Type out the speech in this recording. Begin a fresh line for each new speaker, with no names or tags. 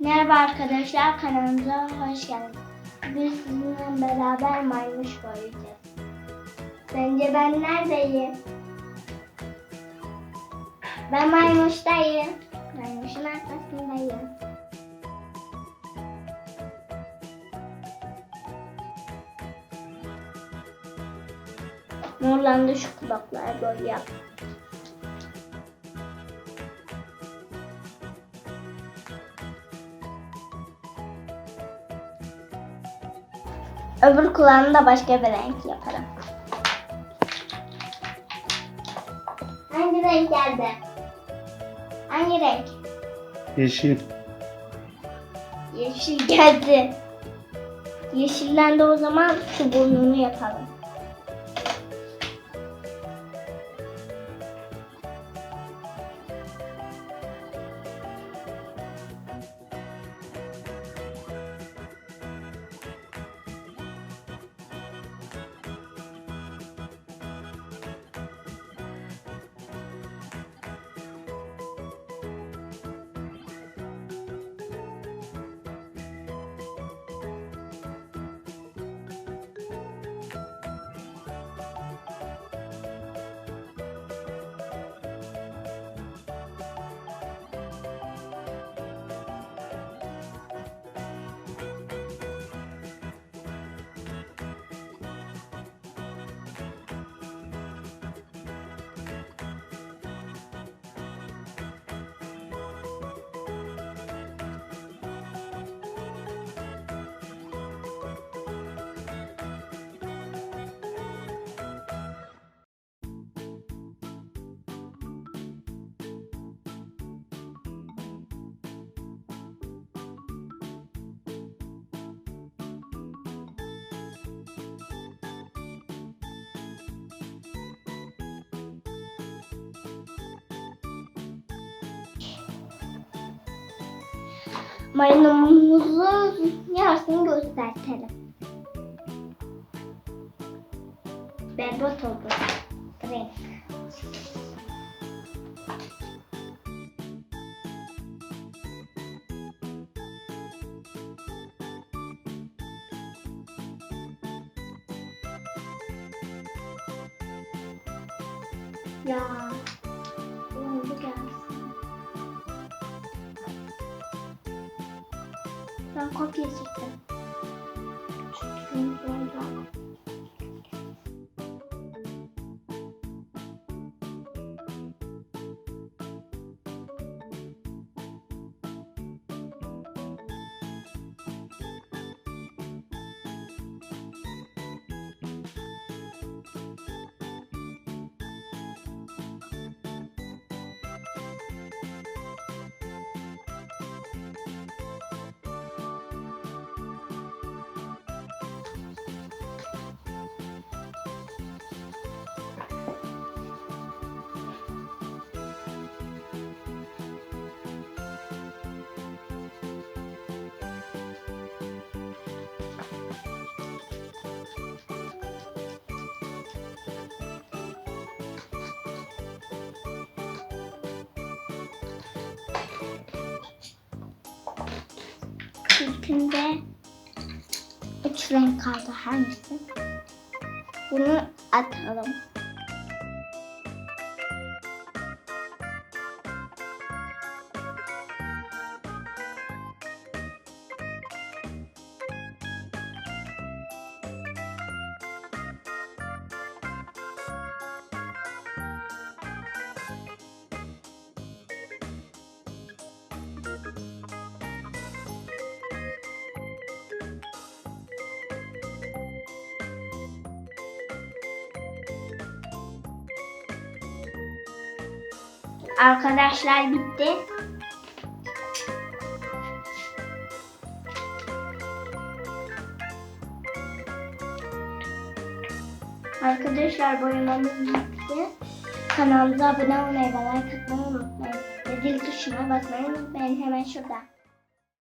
Merhaba arkadaşlar kanalımıza hoş geldiniz. Biz sizinle beraber maymuş boyayacağız. Sence ben neredeyim? Ben maymuştayım. Maymuşun arkasındayım. Morlandı şu kulaklar boyayalım. Öbür kulağını da başka bir renk yaparım. Hangi renk geldi? Hangi renk?
Yeşil.
Yeşil geldi. Yeşilden de o zaman şu burnunu yapalım. Maymunumuzun yarısını göstertelim. Berbat oldu. Renk. Ya. Ben kopya çektim. 싶은데 주랭 가서 하고 있어. 오늘 아처럼. Arkadaşlar bitti. Arkadaşlar boyamamız bitti. Kanalımıza abone olmayı ve like atmayı unutmayın. Ve zil tuşuna basmayı unutmayın hemen şurada.